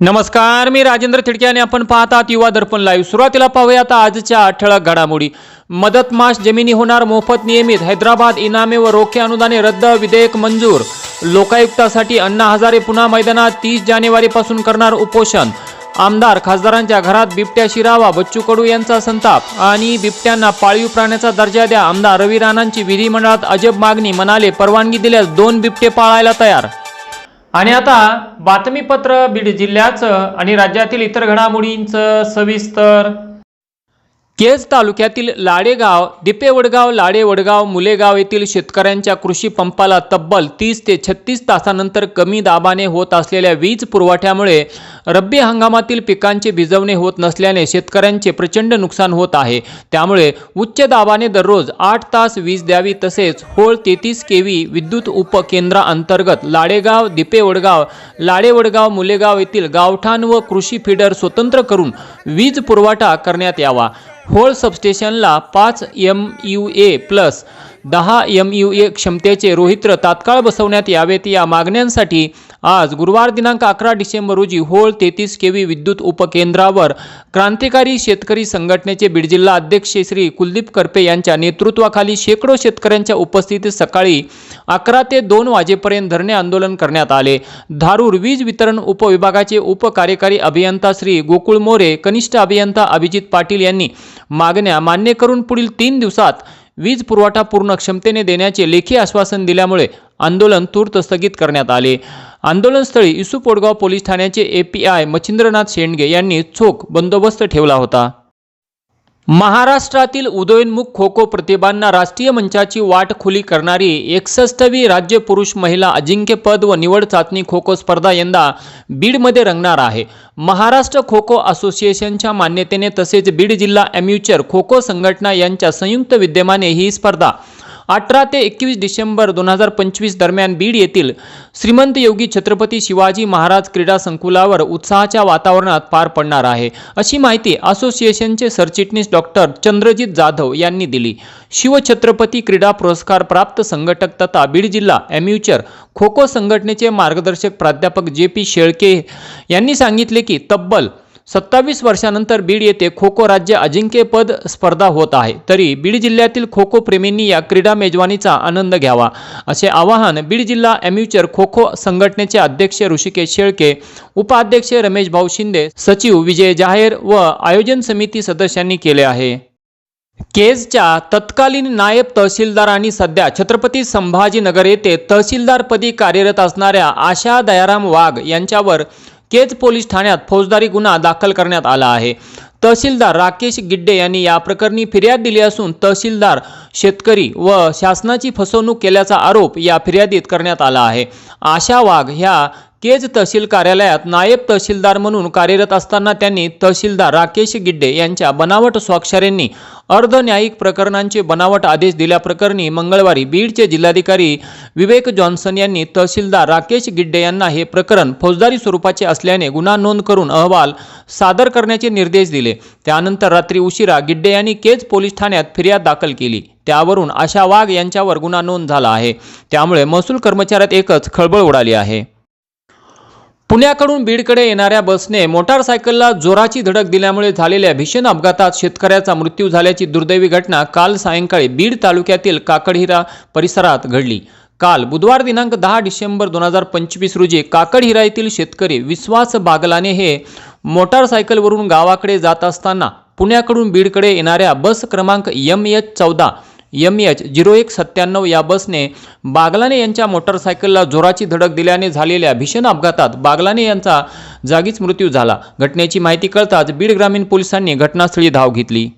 नमस्कार मी राजेंद्र थिडके आणि आपण पाहतात युवा दर्पण लाईव्ह सुरुवातीला पाहूया आता आजच्या ठळक घडामोडी. मदत मास जमिनी होणार मोफत नियमित. हैदराबाद इनामे व रोखे अनुदाने रद्द विधेयक मंजूर. लोकायुक्तासाठी अण्णा हजारे पुन्हा मैदानात. तीस जानेवारीपासून करणार उपोषण. आमदार खासदारांच्या घरात बिबट्या शिरावा. बच्चू कडू यांचा संताप. आणि बिबट्यांना पाळीव प्राण्याचा दर्जा द्या. आमदार रवी राणांची विधिमंडळात अजब मागणी. म्हणाले परवानगी दिल्यास दोन बिबटे पाळायला तयार. आणि आता बातमीपत्र बीड जिल्ह्याचं आणि राज्यातील इतर घडामोडींचं सविस्तर केज तालुक्यातील लाडेगाव दिपेवडगाव लाडेवडगाव मुलेगाव येथील शेतकऱ्यांच्या कृषी पंपाला तब्बल तीस ते छत्तीस तासानंतर कमी दाबाने होत असलेल्या वीज पुरवठ्यामुळे रब्बी हंगामातील पिकांचे भिजवणे होत नसल्याने शेतकऱ्यांचे प्रचंड नुकसान होत आहे. त्यामुळे उच्च दाबाने दररोज आठ तास वीज द्यावी तसेच होळ तेहतीस केवी विद्युत उपकेंद्राअंतर्गत लाडेगाव दिपेवडगाव लाडेवडगाव मुलेगाव येथील गावठाण व कृषी फिडर स्वतंत्र करून वीज पुरवठा करण्यात यावा. होळ सबस्टेशनला पाच एम यू ए प्लस दहा एम यू ए क्षमतेचे रोहित्र तात्काळ बसवण्यात यावेत या मागण्यांसाठी आज गुरुवार दिनांक अकरा डिसेंबर रोजी होळ तेहतीस केवी विद्युत उपकेंद्रावर क्रांतिकारी शेतकरी संघटनेचे बीड जिल्हा अध्यक्ष श्री कुलदीप करपे यांच्या नेतृत्वाखाली शेकडो शेतकऱ्यांच्या उपस्थितीत सकाळी अकरा ते दोन वाजेपर्यंत धरणे आंदोलन करण्यात आले. धारूर वीज वितरण उपविभागाचे उपकार्यकारी अभियंता श्री गोकुळ मोरे कनिष्ठ अभियंता अभिजित पाटील यांनी मागण्या मान्य करून पुढील तीन दिवसात वीज पुरवठा पूर्ण क्षमतेने देण्याचे लेखी आश्वासन दिल्यामुळे आंदोलन तूर्त स्थगित करण्यात आले. आंदोलनस्थळी इसू पोडगाव पोलीस ठाण्याचे A P I Machhindranath Shendge यांनी चोख बंदोबस्त ठेवला होता. महाराष्ट्रातील उदयोन्मुख खो खो प्रतिभांना राष्ट्रीय मंचाची वाट खुली करणारी एकसष्टवी राज्य पुरुष महिला अजिंक्यपद व निवड चाचणी खो खो स्पर्धा यंदा बीडमध्ये रंगणार आहे. महाराष्ट्र खो खो असोसिएशनच्या मान्यतेने तसेच बीड जिल्हा अम्युचर खो खो संघटना यांच्या संयुक्त विद्यमाने ही स्पर्धा अठरा ते एकवीस डिसेंबर दोन हजार पंचवीस दरम्यान बीड येथील श्रीमंत योगी छत्रपती शिवाजी महाराज क्रीडा संकुलावर उत्साहाच्या वातावरणात पार पडणार आहे अशी माहिती असोसिएशनचे सरचिटणीस डॉक्टर चंद्रजित जाधव यांनी दिली. शिवछत्रपती क्रीडा पुरस्कार प्राप्त संघटक तथा बीड जिल्हा ॲम्युचर खो खो संघटनेचे मार्गदर्शक प्राध्यापक जे पी शेळके यांनी सांगितले की तब्बल सत्तावीस वर्षानंतर बीड येथे खो खो राज्य अजिंक्यपद स्पर्धा होत आहे. तरी बीड जिल्ह्यातील खो खो प्रेमींनी या क्रीडा मेजवानीचा आनंद घ्यावा. असे आवाहन बीड जिल्हा अम्युचर खो खो संघटनेचे अध्यक्ष ऋषिकेश शेळके उपाध्यक्ष रमेश भाऊ शिंदे सचिव विजय जाहेर व आयोजन समिती सदस्यांनी केले आहे. केजच्या तत्कालीन नायब तहसीलदारांनी सध्या छत्रपती संभाजीनगर येथे तहसीलदारपदी कार्यरत असणाऱ्या आशा दयाराम वाघ यांच्यावर केज पोलीस ठाण्यात फौजदारी गुन्हा दाखल करण्यात आला आहे. तहसीलदार राकेश गिड्डे यांनी या प्रकरणी फिर्याद दिली असून तहसीलदार शेतकरी व शासनाची फसवणूक केल्याचा आरोप या फिर्यादीत करण्यात आला आहे. आशा वाघ ह्या केज तहसील कार्यालयात नायब तहसीलदार म्हणून कार्यरत असताना त्यांनी तहसीलदार राकेश गिड्डे यांच्या बनावट स्वाक्षऱ्यांनी अर्धन्यायिक प्रकरणांचे बनावट आदेश दिल्याप्रकरणी मंगळवारी बीडचे जिल्हाधिकारी विवेक जॉन्सन यांनी तहसीलदार राकेश गिड्डे यांना हे प्रकरण फौजदारी स्वरूपाचे असल्याने गुन्हा नोंद करून अहवाल सादर करण्याचे निर्देश दिले. त्यानंतर रात्री उशिरा गिड्डे यांनी केज पोलीस ठाण्यात फिर्याद दाखल केली. त्यावरून आशा वाघ यांच्यावर गुन्हा नोंद झाला आहे. त्यामुळे महसूल कर्मचाऱ्यात एकच खळबळ उडाली आहे. पुण्याकडून बीडकडे येणाऱ्या बसने मोटारसायकलला जोराची धडक दिल्यामुळे झालेल्या भीषण अपघातात शेतकऱ्याचा मृत्यू झाल्याची दुर्दैवी घटना काल सायंकाळी बीड तालुक्यातील काकडहिरा परिसरात घडली. काल बुधवार दिनांक दहा डिसेंबर दोन हजार पंचवीस रोजी काकडहिरा येथील शेतकरी विश्वास बागलाने हे मोटारसायकलवरून गावाकडे जात असताना पुण्याकडून बीडकडे येणाऱ्या बस क्रमांक एम एच चौदा एम एच झिरो एक सत्त्याण्णव या बसने बागलाने यांच्या मोटारसायकलला जोराची धडक दिल्याने झालेल्या भीषण अपघातात बागलाने यांचा जागीच मृत्यू झाला. घटनेची माहिती कळताच बीड ग्रामीण पोलिसांनी घटनास्थळी धाव घेतली.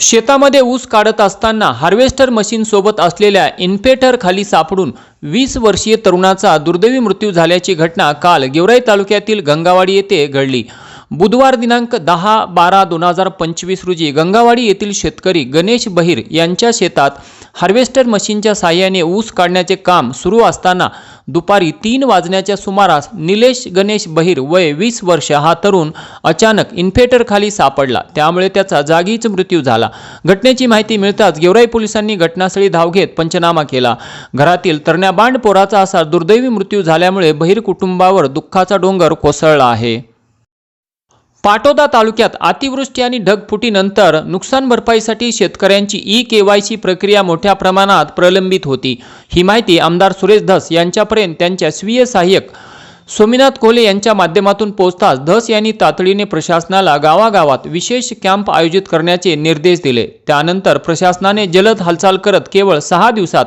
शेतामध्ये ऊस काढत असताना हार्वेस्टर मशीनसोबत असलेल्या इन्फेटर खाली सापडून वीस वर्षीय तरुणाचा दुर्दैवी मृत्यू झाल्याची घटना काल गेवराई तालुक्यातील गंगावाडी येथे घडली. बुधवार दिनांक दहा बारा दोन हजार पंचवीस रोजी गंगावाडी येथील शेतकरी गणेश बहिर यांच्या शेतात हार्वेस्टर मशीनच्या साहाय्याने ऊस काढण्याचे काम सुरू असताना दुपारी तीन वाजण्याच्या सुमारास निलेश गणेश बहिर वय वीस वर्ष हा तरुण अचानक इन्फेटरखाली सापडला. त्यामुळे त्याचा जागीच मृत्यू झाला. घटनेची माहिती मिळताच गेवराई पोलिसांनी घटनास्थळी धाव घेत पंचनामा केला. घरातील तरण्याबांड पोराचा असा दुर्दैवी मृत्यू झाल्यामुळे बहिर कुटुंबावर दुःखाचा डोंगर कोसळला आहे. पाटोदा तालुक्यात अतिवृष्टी आणि ढगफुटीनंतर नुकसान भरपाईसाठी शेतकऱ्यांची ई के वाय सी प्रक्रिया मोठ्या प्रमाणात प्रलंबित होती. ही माहिती आमदार सुरेश धस यांच्यापर्यंत त्यांच्या स्वीय सहाय्यक सोमीनाथ कोले यांच्या माध्यमातून पोहोचताच धस यांनी तातडीने प्रशासनाला गावागावात विशेष कॅम्प आयोजित करण्याचे निर्देश दिले. त्यानंतर प्रशासनाने जलद हालचाल करत केवळ सहा दिवसात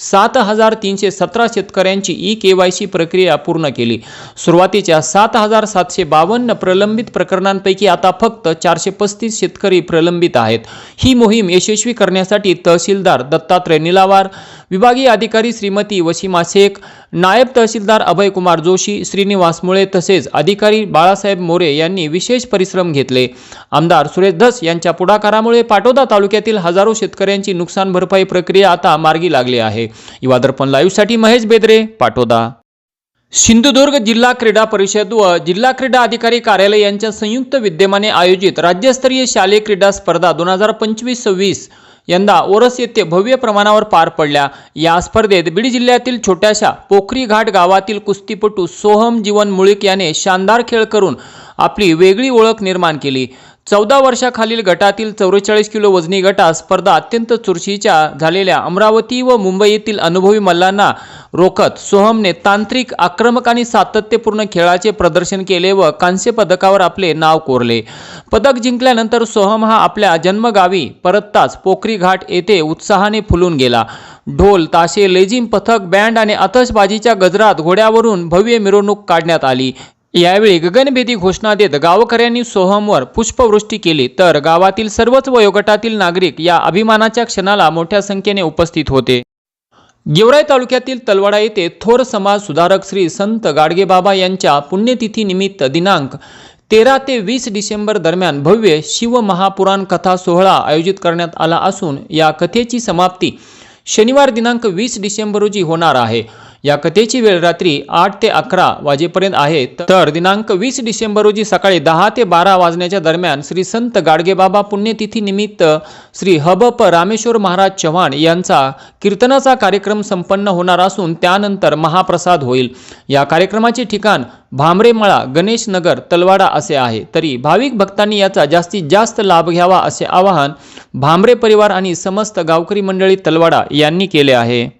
सात हजार तीनशे सतरा शेतकऱ्यांची ई के वाय सी प्रक्रिया पूर्ण केली. सुरुवातीच्या सात हजार सातशे बावन्न प्रलंबित प्रकरणांपैकी आता फक्त चारशे पस्तीस शेतकरी प्रलंबित आहेत. ही मोहीम यशस्वी करण्यासाठी तहसीलदार दत्तात्रय निलावार विभागीय अधिकारी श्रीमती वशिमा शेख नायब तहसीलदार अभयकुमार जोशी श्रीनिवास मुळे तसेच अधिकारी बाळासाहेब मोरे यांनी विशेष परिश्रम घेतले. आमदार सुरेश धस यांच्या पुढाकारामुळे पाटोदा तालुक्यातील हजारो शेतकऱ्यांची नुकसान भरपाई प्रक्रिया आता मार्गी लागली आहे. युवा दर्पण लाईव्हसाठी महेश बेदरे पाटोदा. सिंधुदुर्ग जिल्हा क्रीडा परिषद व जिल्हा क्रीडा अधिकारी कार्यालय यांच्या संयुक्त विद्यमाने आयोजित राज्यस्तरीय शालेय क्रीडा स्पर्धा दोन हजार पंचवीस सव्वीस यंदा ओरस येथे भव्य प्रमाणावर पार पडल्या. या स्पर्धेत बीड जिल्ह्यातील छोट्याशा पोखरी घाट गावातील कुस्तीपटू सोहम जीवन मुळीक याने शानदार खेळ करून आपली वेगळी ओळख निर्माण केली. चौदा वर्षाखालील गटातील चौवेचाळीस किलो वजनी गटात स्पर्धा अत्यंत चुरशीच्या झालेल्या अमरावती व मुंबई येथील अनुभवी मल्लांना रोखत सोहमने तांत्रिक आक्रमक आणि सातत्यपूर्ण खेळाचे प्रदर्शन केले व कांस्य पदकावर आपले नाव कोरले. पदक जिंकल्यानंतर सोहम हा आपल्या जन्मगावी परतताच पोखरी घाट येथे उत्साहाने फुलून गेला. ढोल ताशे लेझिम पथक बँड आणि आतषबाजीच्या गजरात घोड्यावरून भव्य मिरवणूक काढण्यात आली. यावेळी गगनभेदी घोषणा देत गावकऱ्यांनी सोहमवर पुष्पवृष्टी केली. तर गावातील सर्वच वयोगटातील नागरिक या अभिमानाच्या क्षणाला मोठ्या संख्येने उपस्थित होते. गेवराई तालुक्यातील तलवाडा येथे थोर समाज सुधारक श्री संत गाडगेबाबा यांच्या पुण्यतिथीनिमित्त दिनांक तेरा ते वीस डिसेंबर दरम्यान भव्य शिव महापुराण कथा सोहळा आयोजित करण्यात आला असून या कथेची समाप्ती शनिवार दिनांक वीस डिसेंबर रोजी होणार आहे. या कथेची वेळ रात्री आठ ते अकरा वाजेपर्यंत आहे. तर दिनांक वीस डिसेंबर रोजी सकाळी दहा ते बारा वाजण्याच्या दरम्यान श्री संत गाडगेबाबा पुण्यतिथी निमित्त श्री हबप रामेश्वर महाराज चव्हाण यांचा कीर्तनाचा कार्यक्रम संपन्न होणार असून त्यानंतर महाप्रसाद होईल. या कार्यक्रमाचे ठिकाण भामरेमळा गणेश नगर तलवाडा असे आहे. तरी भाविक भक्तांनी याचा जास्तीत जास्त लाभ घ्यावा असे आवाहन भामरे परिवार आणि समस्त गावकरी मंडळी तलवाडा यांनी केले आहे.